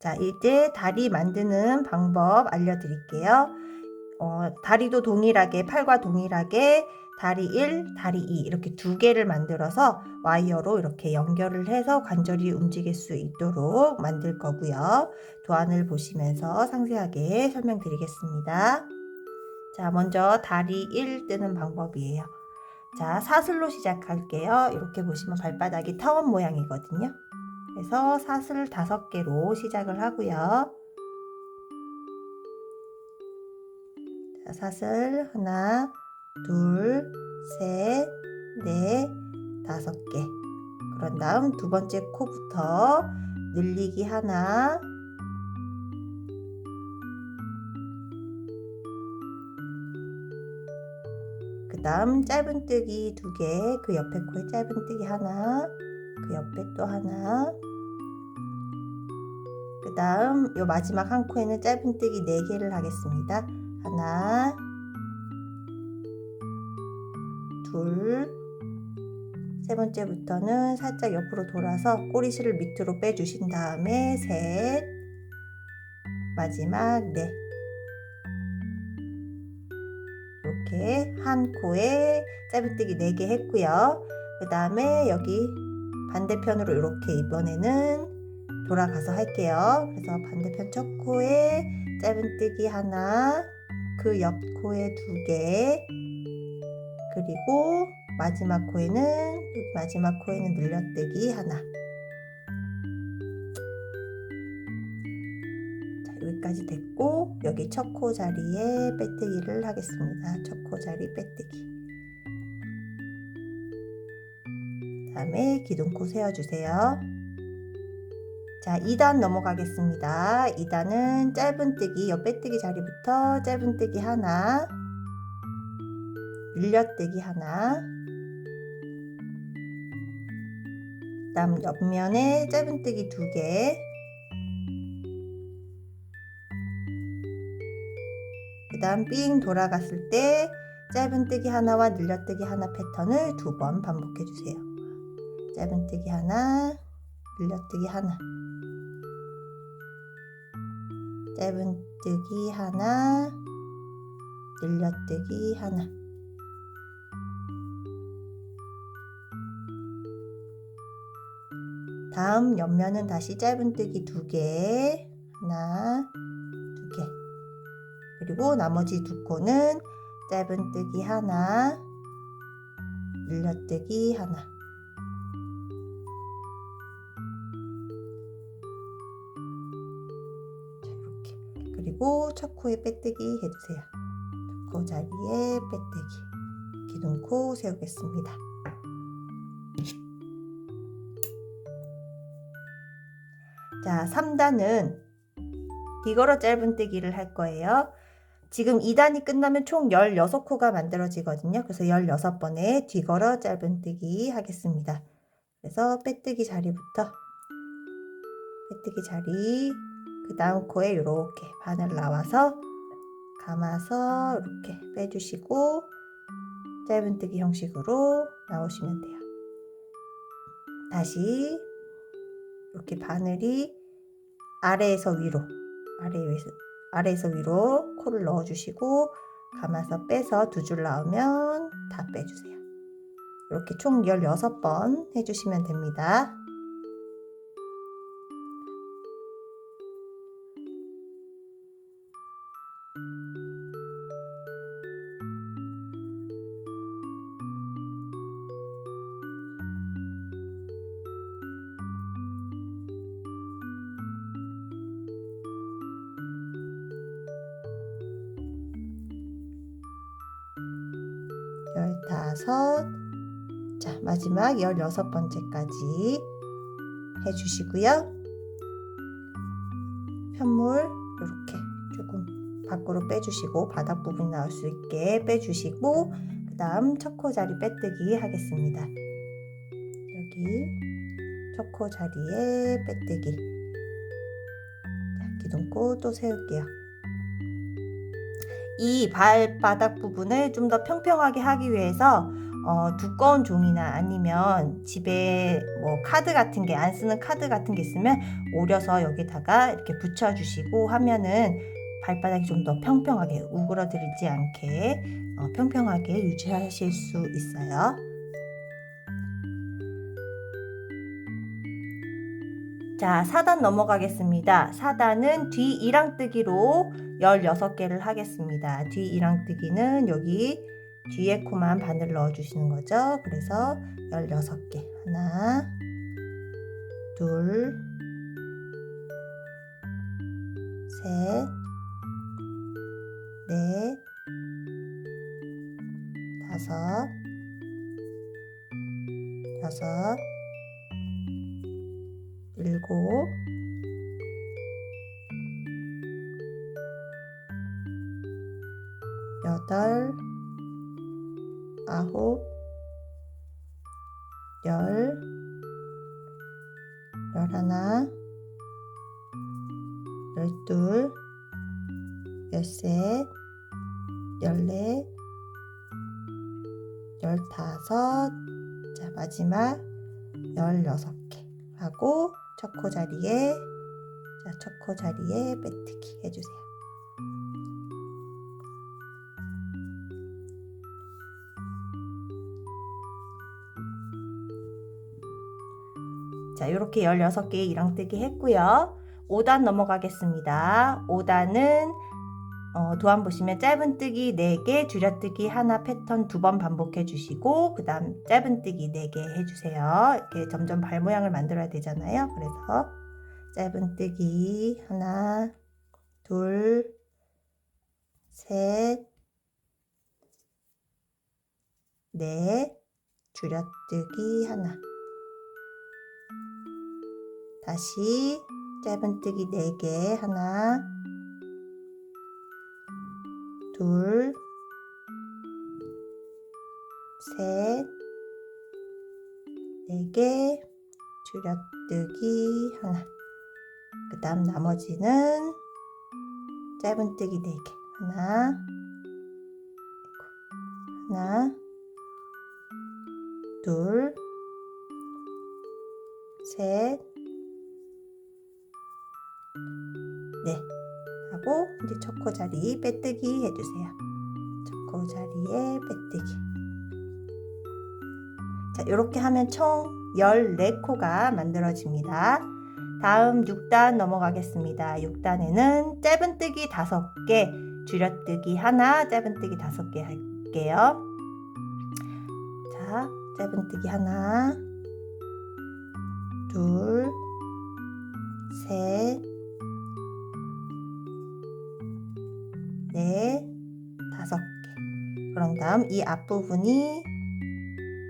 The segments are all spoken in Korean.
자, 이제 다리 만드는 방법 알려드릴게요. 어, 다리도 동일하게, 팔과 동일하게 다리 1, 다리 2 이렇게 두 개를 만들어서 와이어로 이렇게 연결을 해서 관절이 움직일 수 있도록 만들 거고요. 도안을 보시면서 상세하게 설명드리겠습니다. 자, 먼저 다리 1 뜨는 방법이에요. 자, 사슬로 시작할게요. 이렇게 보시면 발바닥이 타원 모양이거든요. 그래서 사슬 다섯 개로 시작을 하고요. 자, 사슬 하나, 둘, 셋, 넷, 다섯 개. 그런 다음 두 번째 코부터 늘리기 하나, 그 다음 짧은뜨기 두 개, 그 옆에 코에 짧은뜨기 하나, 그 옆에 또 하나, 그 다음 요 마지막 한 코에는 짧은뜨기 네 개를 하겠습니다. 하나, 둘, 세 번째부터는 살짝 옆으로 돌아서 꼬리실을 밑으로 빼주신 다음에 셋, 마지막 넷. 이렇게 한 코에 짧은뜨기 4개 했고요. 그 다음에 여기 반대편으로 이렇게 이번에는 돌아가서 할게요. 그래서 반대편 첫 코에 짧은뜨기 하나, 그 옆 코에 두 개, 그리고 마지막 코에는 마지막 코에는 늘려뜨기 하나. 자, 여기까지 됐고 여기 첫 코 자리에 빼뜨기를 하겠습니다. 첫 코 자리 빼뜨기. 다음에 기둥코 세워주세요. 자, 2단 넘어가겠습니다. 2단은 짧은뜨기, 옆 빼뜨기 자리부터 짧은뜨기 하나, 늘려뜨기 하나, 그 다음 옆면에 짧은뜨기 두 개, 그 다음 삥 돌아갔을 때 짧은뜨기 하나와 늘려뜨기 하나 패턴을 두 번 반복해 주세요. 짧은뜨기 하나, 늘려뜨기 하나, 짧은뜨기 하나, 늘려뜨기 하나. 다음 옆면은 다시 짧은뜨기 두 개, 하나, 두 개. 그리고 나머지 두 코는 짧은뜨기 하나, 늘려뜨기 하나. 그리고 첫 코에 빼뜨기 해주세요. 두코 자리에 빼뜨기. 기둥코 세우겠습니다. 자, 3단은 뒤걸어 짧은뜨기를 할 거예요. 지금 2단이 끝나면 총 16코가 만들어지거든요. 그래서 16번에 뒤걸어 짧은뜨기 하겠습니다. 그래서 빼뜨기 자리부터 빼뜨기 자리 그 다음 코에 이렇게 바늘 나와서 감아서 이렇게 빼주시고 짧은뜨기 형식으로 나오시면 돼요. 다시 이렇게 바늘이 아래에서 위로 아래에서 아래에서 위로 코를 넣어주시고 감아서 빼서 두 줄 나오면 다 빼주세요. 이렇게 총 16번 해주시면 됩니다. 열다섯. 자, 마지막 열여섯 번째까지 해주시고요. 편물 이렇게 조금 밖으로 빼주시고 바닥 부분이 나올 수 있게 빼주시고 그 다음 첫코 자리 빼뜨기 하겠습니다. 여기 첫코 자리에 빼뜨기. 자, 기둥코 또 세울게요. 이 발바닥 부분을 좀 더 평평하게 하기 위해서 어, 두꺼운 종이나 아니면 집에 뭐 카드 같은 게 안 쓰는 카드 같은 게 있으면 오려서 여기다가 이렇게 붙여주시고 하면은 발바닥이 좀 더 평평하게 우그러들지 않게 어, 평평하게 유지하실 수 있어요. 자, 4단 넘어가겠습니다. 4단은 뒤 이랑뜨기로 16개를 하겠습니다. 뒤 이랑뜨기는 여기 뒤에 코만 바늘 넣어주시는 거죠. 그래서 16개. 하나, 둘, 셋, 넷, 다섯, 여섯, 일곱, 여덟, 아홉, 열, 열하나, 열둘, 열셋, 열넷, 열다섯, 자, 마지막 열여섯 개 하고 첫코 자리에 자, 첫코 자리에 빼뜨기 해주세요. 자, 이렇게 16개 이랑뜨기 했고요. 5단 넘어가겠습니다. 5단은 어, 도안 보시면 짧은뜨기 4개, 줄여뜨기 하나 패턴 두 번 반복해 주시고 그 다음 짧은뜨기 4개 해주세요. 이렇게 점점 발 모양을 만들어야 되잖아요. 그래서 짧은뜨기 하나, 둘, 셋, 넷, 줄여뜨기 하나 다시 짧은뜨기 4개 하나 둘, 셋, 네 개, 줄여뜨기 하나. 그 다음 나머지는 짧은뜨기 네 개. 하나, 하나, 둘, 셋, 넷. 하고 이제 첫코 자리 빼뜨기 해주세요. 첫코 자리에 빼뜨기. 자, 이렇게 하면 총 14코가 만들어집니다. 다음 6단 넘어가겠습니다. 6단에는 짧은뜨기 5개, 줄여뜨기 하나, 짧은뜨기 5개 할게요. 자, 짧은뜨기 하나, 둘, 셋, 넷, 다섯 개. 그런 다음 이 앞부분이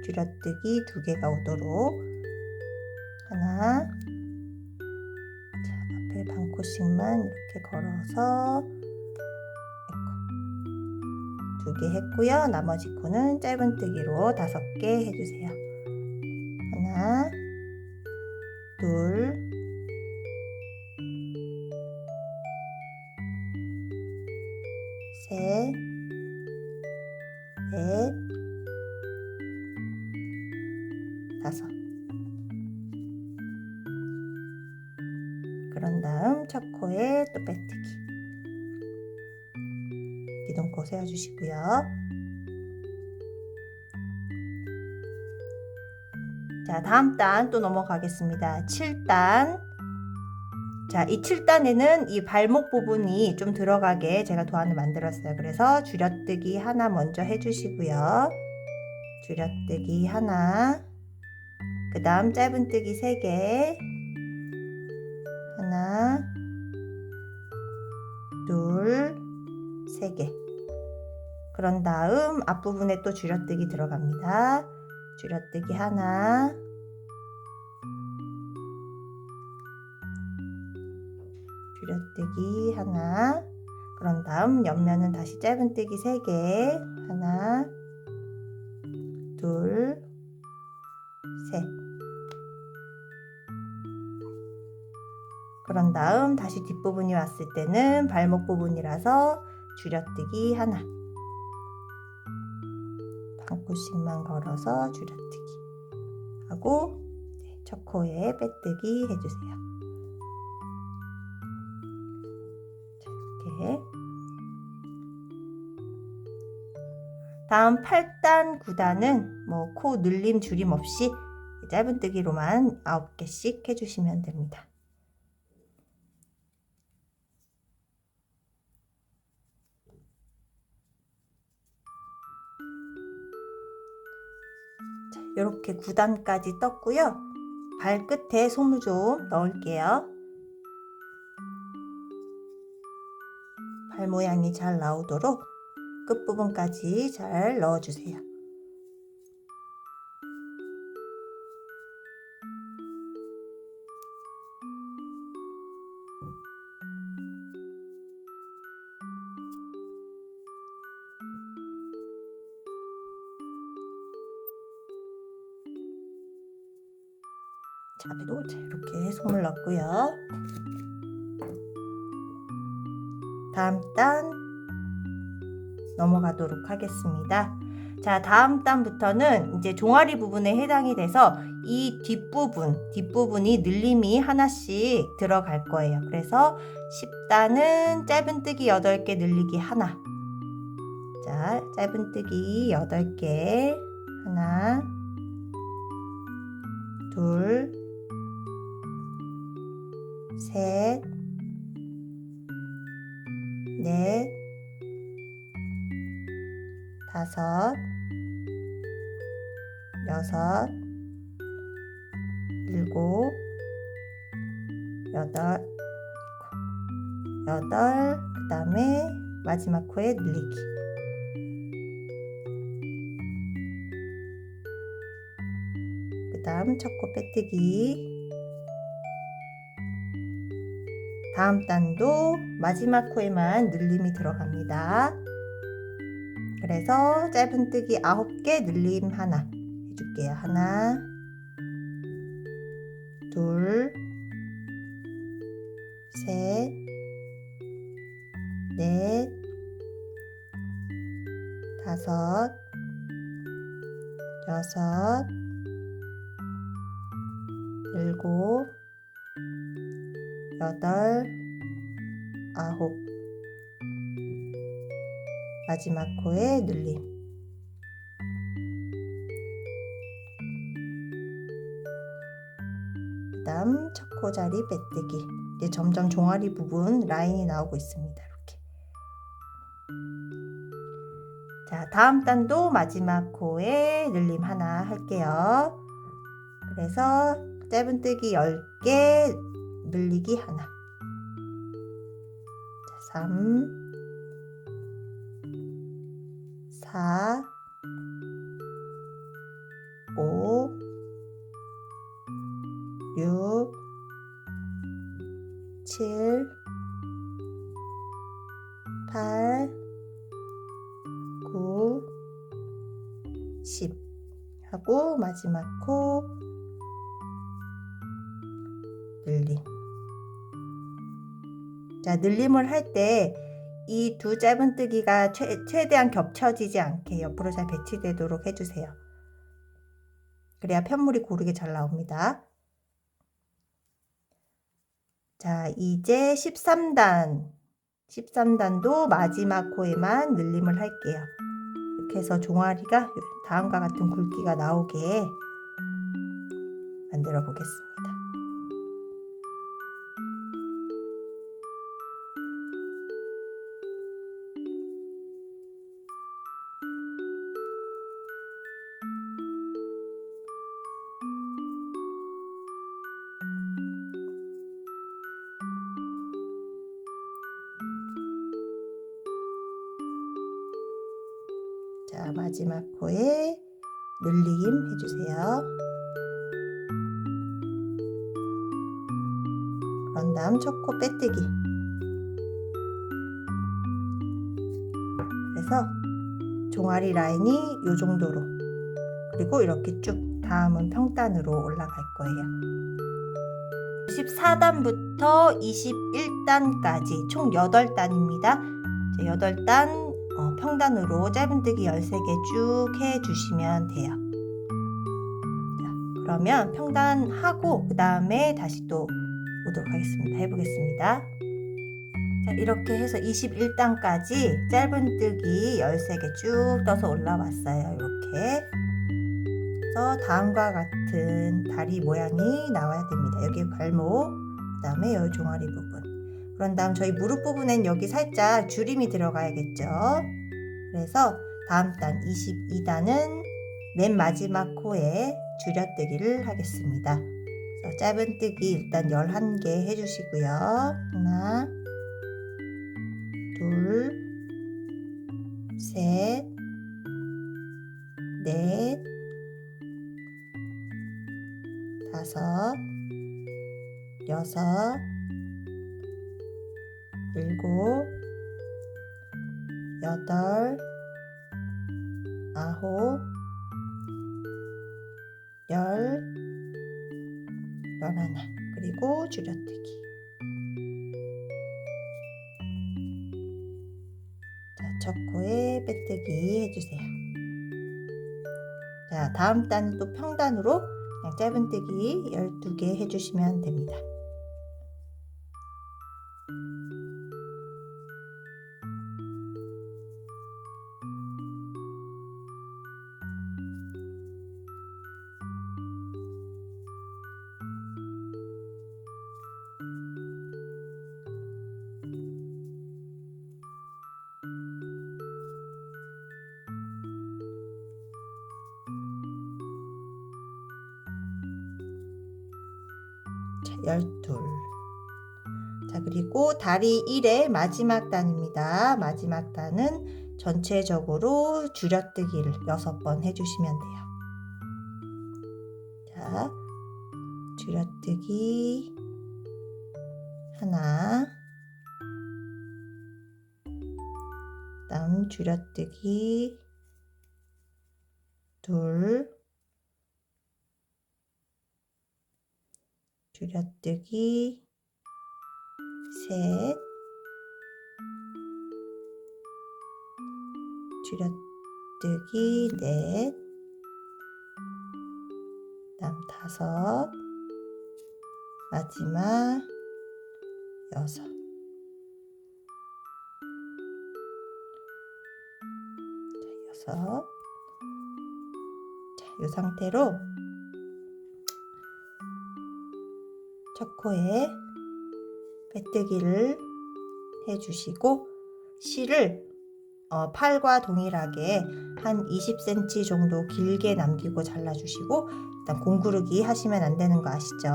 줄여뜨기 두 개가 오도록 하나, 자, 앞에 반 코씩만 이렇게 걸어서 두 개 했고요. 나머지 코는 짧은뜨기로 다섯 개 해주세요. 기둥코 세워주시고요. 자, 다음 단 또 넘어가겠습니다. 7단. 자, 이 7단에는 이 발목 부분이 좀 들어가게 제가 도안을 만들었어요. 그래서 줄여뜨기 하나 먼저 해주시고요. 줄여뜨기 하나. 그 다음 짧은뜨기 3개. 그런 다음 앞부분에 또 줄여뜨기 들어갑니다. 줄여뜨기 하나, 줄여뜨기 하나. 그런 다음 옆면은 다시 짧은뜨기 세 개. 하나, 둘, 셋. 그런 다음 다시 뒷부분이 왔을 때는 발목 부분이라서 줄여뜨기 하나. 곳씩만 걸어서 줄여뜨기 하고 네, 첫 코에 빼뜨기 해주세요. 자, 이렇게 다음 8단, 9단은 뭐코 늘림 줄임 없이 짧은뜨기로만 9개씩 해주시면 됩니다. 이렇게 9단까지 떴고요. 발끝에 솜을 좀 넣을게요. 발 모양이 잘 나오도록 끝부분까지 잘 넣어주세요. 자, 이렇게 솜을 넣고요. 다음 단 넘어가도록 하겠습니다. 자, 다음 단부터는 이제 종아리 부분에 해당이 돼서 이 뒷부분, 뒷부분이 늘림이 하나씩 들어갈 거예요. 그래서 10단은 짧은뜨기 8개 늘리기 하나. 자, 짧은뜨기 8개. 하나, 둘, 셋, 넷, 다섯, 여섯, 일곱, 여덟, 여덟, 그 다음에 마지막 코에 늘리기. 그 다음 첫코 빼뜨기. 다음 단도 마지막 코에만 늘림이 들어갑니다. 그래서 짧은뜨기 9개 늘림 하나 해줄게요. 하나, 둘, 셋, 넷, 다섯, 여섯, 일곱, 여덟, 아홉. 마지막 코에 늘림. 그 다음 첫 코 자리 빼뜨기. 이제 점점 종아리 부분 라인이 나오고 있습니다. 이렇게. 자, 다음 단도 마지막 코에 늘림 하나 할게요. 그래서 짧은뜨기 10개, 늘리기 하나. 자, 3, 4, 5, 6, 7, 8, 9, 10 하고 마지막 코 늘림. 자, 늘림을 할 때 이 두 짧은뜨기가 최, 최대한 겹쳐지지 않게 옆으로 잘 배치되도록 해주세요. 그래야 편물이 고르게 잘 나옵니다. 자, 이제 13단. 13단도 마지막 코에만 늘림을 할게요. 이렇게 해서 종아리가 다음과 같은 굵기가 나오게 만들어 보겠습니다. 마지막 코에 늘림 해주세요. 그런 다음 첫 코 빼뜨기. 그래서 종아리 라인이 이 정도로 그리고 이렇게 쭉 다음은 평단으로 올라갈 거예요. 14단부터 21단까지 총 8단입니다. 8단 어, 평단으로 짧은뜨기 13개 쭉 해주시면 돼요. 자, 그러면 평단하고 그 다음에 다시 또 오도록 하겠습니다. 해보겠습니다. 자, 이렇게 해서 21단까지 짧은뜨기 13개 쭉 떠서 올라왔어요. 이렇게. 그래서 다음과 같은 다리 모양이 나와야 됩니다. 여기 발목, 그 다음에 여 종아리 부분. 그런 다음 저희 무릎 부분엔 여기 살짝 줄임이 들어가야겠죠. 그래서 다음 단 22단은 맨 마지막 코에 줄여뜨기를 하겠습니다. 그래서 짧은뜨기 일단 11개 해주시고요. 하나, 둘, 셋, 넷, 다섯, 여섯, 일곱, 여덟, 아홉, 열, 열하나, 그리고 줄여뜨기. 자, 첫 코에 빼뜨기 해주세요. 자, 다음 단은 또 평단으로 그냥 짧은뜨기 12개 해주시면 됩니다. 다리 1의 마지막 단입니다. 마지막 단은 전체적으로 줄여뜨기를 6번 해주시면 돼요. 자, 줄여뜨기. 하나, 다음 줄여뜨기. 둘, 줄여뜨기 셋. 줄여뜨기 넷. 다음 다섯. 마지막 여섯. 자 여섯. 자 이 상태로 첫 코에 빼뜨기를 해주시고 실을 어, 팔과 동일하게 한 20cm 정도 길게 남기고 잘라주시고 일단 공구르기 하시면 안 되는 거 아시죠?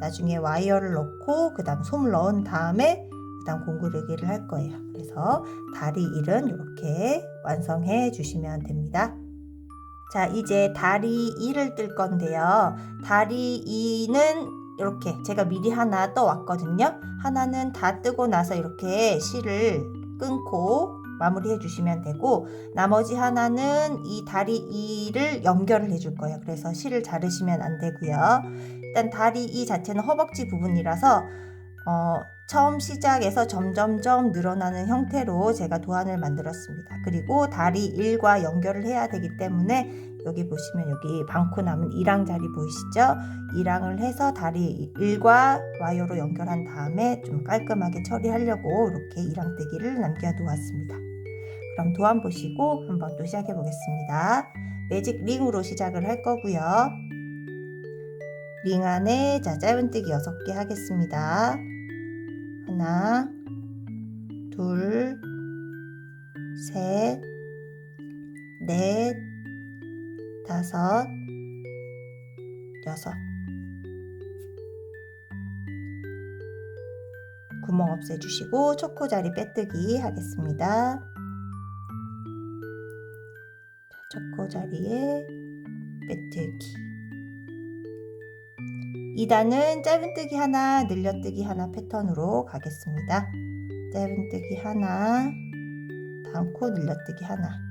나중에 와이어를 넣고 그 다음 솜을 넣은 다음에 그 다음 공구르기를 할 거예요. 그래서 다리 일은 이렇게 완성해 주시면 됩니다. 자 이제 다리 2를 뜰 건데요. 다리 2는 이렇게 제가 미리 하나 떠왔거든요. 하나는 다 뜨고 나서 이렇게 실을 끊고 마무리해 주시면 되고 나머지 하나는 이 다리 2를 연결을 해줄 거예요. 그래서 실을 자르시면 안 되고요. 일단 다리 2 자체는 허벅지 부분이라서 어, 처음 시작에서 점점점 늘어나는 형태로 제가 도안을 만들었습니다. 그리고 다리 1과 연결을 해야 되기 때문에 여기 보시면 여기 방코 남은 이랑 자리 보이시죠? 이랑을 해서 다리 1과 와이어로 연결한 다음에 좀 깔끔하게 처리하려고 이렇게 이랑뜨기를 남겨두었습니다. 그럼 도안 보시고 한번 또 시작해 보겠습니다. 매직 링으로 시작을 할 거고요. 링 안에 자 짧은뜨기 6개 하겠습니다. 하나, 둘, 셋, 넷, 다섯, 여섯. 구멍 없애주시고 초코자리 빼뜨기 하겠습니다. 초코자리에 빼뜨기. 2단은 짧은뜨기 하나, 늘려뜨기 하나 패턴으로 가겠습니다. 짧은뜨기 하나, 다음 코 늘려뜨기 하나.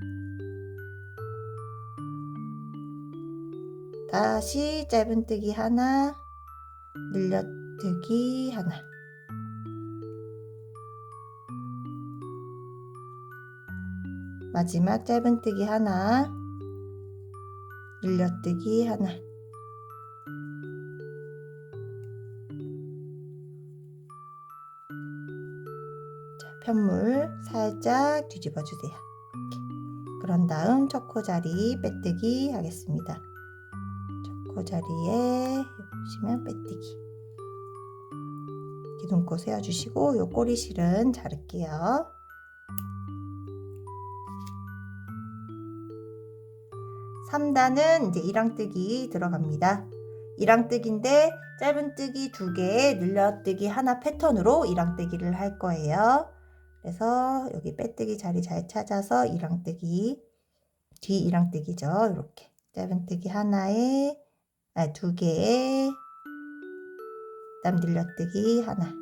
다시 짧은뜨기 하나, 늘려뜨기 하나. 마지막 짧은뜨기 하나 늘려뜨기 하나 자, 편물 살짝 뒤집어 주세요. 그런 다음 초코 자리 빼뜨기 하겠습니다. 초코 자리에 보시면 빼뜨기. 기둥코 세워주시고 요 꼬리실은 자를게요. 삼단은 이제 이랑뜨기 들어갑니다. 이랑뜨기인데 짧은뜨기 두 개, 늘려뜨기 하나 패턴으로 이랑뜨기를 할 거예요. 그래서 여기 빼뜨기 자리 잘 찾아서 이랑뜨기 뒤 이랑뜨기죠. 이렇게 짧은뜨기 하나에 아, 두 개에 그다음 늘려뜨기 하나.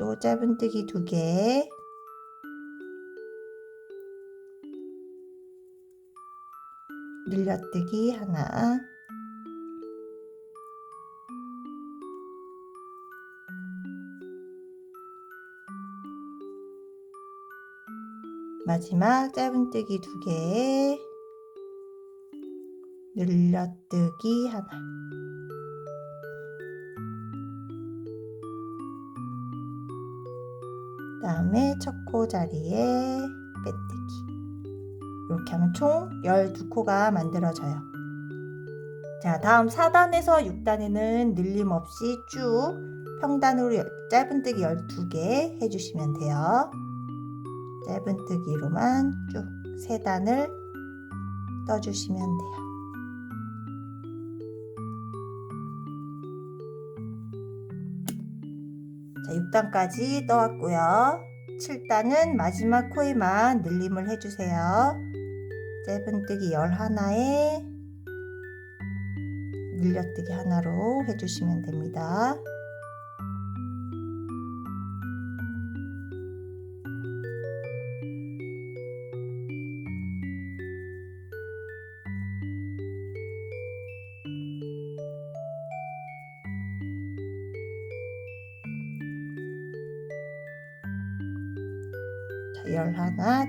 또 짧은 뜨기 두 개. 늘려뜨기 하나 마지막 짧은뜨기 두 개, 늘려뜨기 하나. 그 다음에 첫 코 자리에 빼뜨기. 이렇게 하면 총 12코가 만들어져요. 자, 다음 4단에서 6단에는 늘림 없이 쭉 평단으로 열- 짧은뜨기 12개 해주시면 돼요. 짧은뜨기로만 쭉세 단을 떠주시면 돼요. 자, 6단까지 떠왔고요. 7단은 마지막 코에만 늘림을 해주세요. 짧은뜨기 11에 늘려뜨기 하나로 해주시면 됩니다.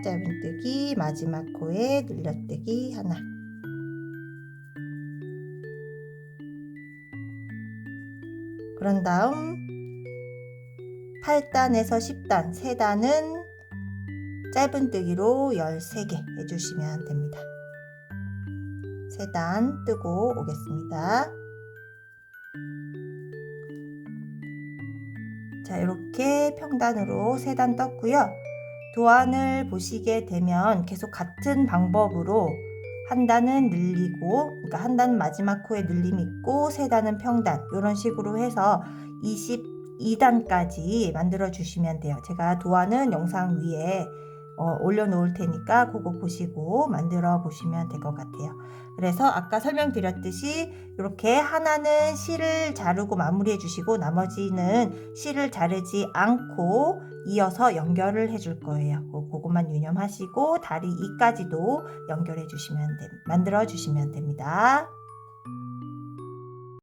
짧은뜨기 마지막 코에 늘려뜨기 하나. 그런 다음 8단에서 10단 3단은 짧은뜨기로 13개 해주시면 됩니다. 3단 뜨고 오겠습니다. 자 이렇게 평단으로 3단 떴고요 도안을 보시게 되면 계속 같은 방법으로 한 단은 늘리고 그러니까 한단 마지막 코에 늘림 있고 세 단은 평단 이런 식으로 해서 22단까지 만들어 주시면 돼요. 제가 도안은 영상 위에 어, 올려놓을 테니까 그거 보시고 만들어 보시면 될 것 같아요. 그래서 아까 설명드렸듯이 이렇게 하나는 실을 자르고 마무리해 주시고 나머지는 실을 자르지 않고 이어서 연결을 해줄 거예요. 그- 그것만 유념하시고 다리 2까지도 연결해 주시면 돼, 만들어 주시면 됩니다.